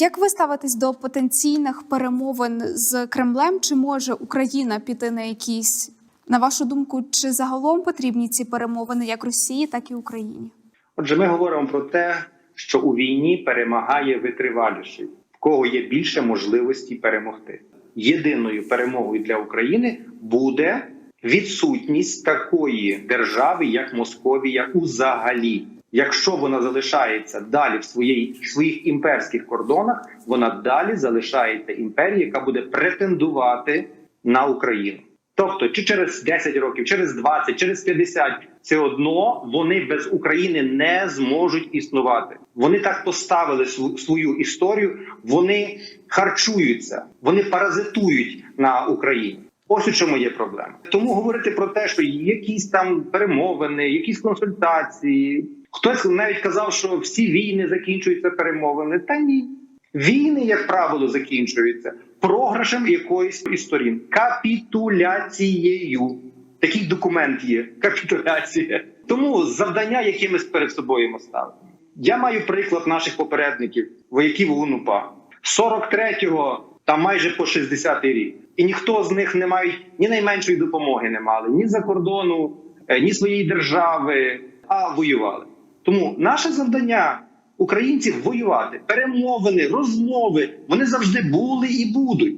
Як ви ставитесь до потенційних перемовин з Кремлем? Чи може Україна піти на якісь, на вашу думку, чи загалом потрібні ці перемовини як Росії, так і Україні? Отже, ми говоримо про те, що у війні перемагає витриваліший, в кого є більше можливості перемогти. Єдиною перемогою для України буде відсутність такої держави, як Московія, узагалі. Якщо вона залишається далі в своїй своїх імперських кордонах, вона далі залишається імперією, яка буде претендувати на Україну. Тобто, чи через 10 років, через 20, через 50, все одно вони без України не зможуть існувати. Вони так поставили свою історію. Вони харчуються, вони паразитують на Україні. Ось у чому є проблема. Тому говорити про те, що якісь там перемовини, якісь консультації. Хтось навіть казав, що всі війни закінчуються перемовини. Та ні, війни, як правило, закінчуються програшем якоїсь із сторін, капітуляцією. Такий документ є капітуляція. Тому завдання, які ми перед собою ставимо. Я маю приклад наших попередників, вояків УНУПА. 43-го та майже по 60-й рік. І ніхто з них не мають ні найменшої допомоги не мали, ні за кордону, е, ні своєї держави, а воювали. Тому наше завдання українців воювати, перемовини, розмови вони завжди були і будуть.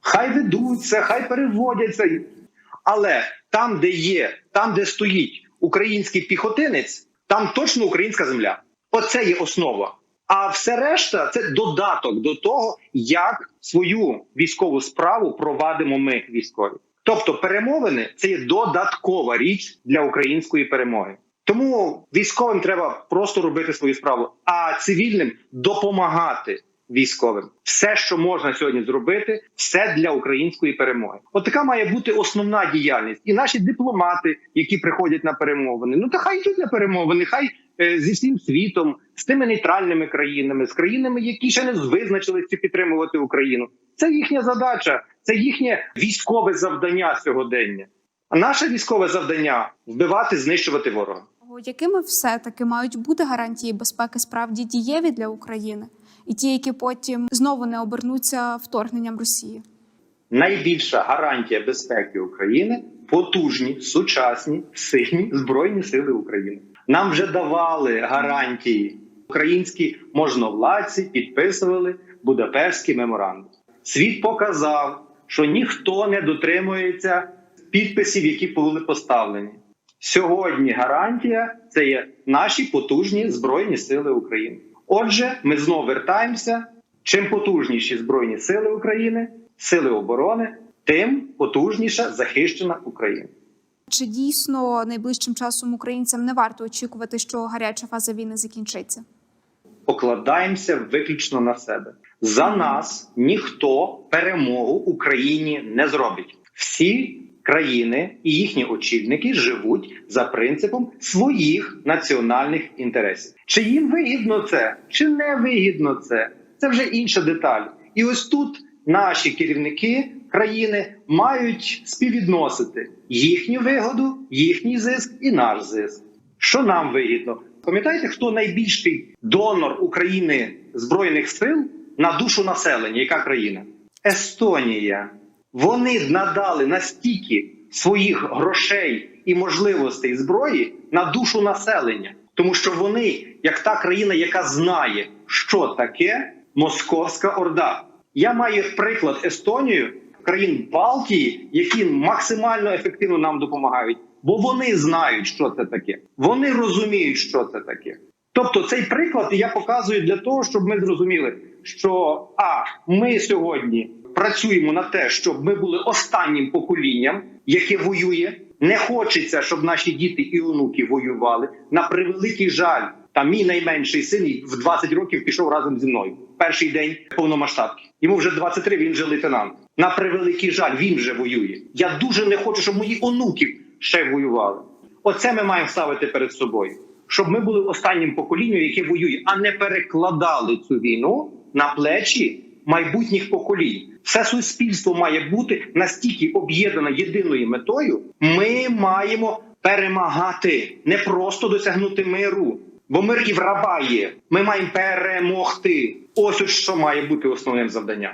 Хай ведуться, хай переводяться. Але там, де є, там, де стоїть український піхотинець, там точно українська земля. Оце є основа. А все решта це додаток до того, як свою військову справу провадимо ми військові. Тобто, перемовини це є додаткова річ для української перемоги. Тому військовим треба просто робити свою справу, а цивільним допомагати військовим. Все, що можна сьогодні зробити, все для української перемоги. От така має бути основна діяльність. І наші дипломати, які приходять на перемовини, ну та хай йдуть на перемовини, хай е, зі всім світом, з тими нейтральними країнами, з країнами, які ще не визначились чи підтримувати Україну. Це їхня задача, це їхнє військове завдання сьогодення. А наше військове завдання вбивати, знищувати ворога. Якими все-таки мають бути гарантії безпеки справді дієві для України, і ті, які потім знову не обернуться вторгненням Росії? найбільша гарантія безпеки України потужні, сучасні, сильні збройні сили України. Нам вже давали гарантії. Українські можновладці підписували Будапештський меморандум. Світ показав, що ніхто не дотримується підписів, які були поставлені. Сьогодні гарантія це є наші потужні збройні сили України. Отже, ми знову вертаємося. Чим потужніші збройні сили України, сили оборони, тим потужніша захищена Україна. Чи дійсно найближчим часом українцям не варто очікувати, що гаряча фаза війни закінчиться? Покладаємося виключно на себе. За нас ніхто перемогу Україні не зробить. Всі країни і їхні очільники живуть за принципом своїх національних інтересів. Чи їм вигідно це, чи не вигідно це? Це вже інша деталь. І ось тут наші керівники країни мають співвідносити їхню вигоду, їхній зиск і наш зиск. Що нам вигідно? Пам'ятаєте, хто найбільший донор України збройних сил на душу населення? Яка країна? Естонія. Вони надали настільки своїх грошей і можливостей зброї на душу населення, тому що вони, як та країна, яка знає, що таке Московська Орда. Я маю приклад Естонію, країн Балтії, які максимально ефективно нам допомагають, бо вони знають, що це таке. Вони розуміють, що це таке. Тобто, цей приклад я показую для того, щоб ми зрозуміли, що а ми сьогодні працюємо на те, щоб ми були останнім поколінням, яке воює. Не хочеться, щоб наші діти і онуки воювали. На превеликий жаль, та мій найменший син в 20 років пішов разом зі мною. Перший день повномасштабки. Йому вже 23, він вже лейтенант. На превеликий жаль, він вже воює. Я дуже не хочу, щоб мої онуки ще воювали. Оце ми маємо ставити перед собою, щоб ми були останнім поколінням, яке воює, а не перекладали цю війну на плечі майбутніх поколінь. Все суспільство має бути настільки об'єднане єдиною метою. Ми маємо перемагати, не просто досягнути миру, Бо мир і в раба є. Ми маємо перемогти. Ось от що має бути основним завданням.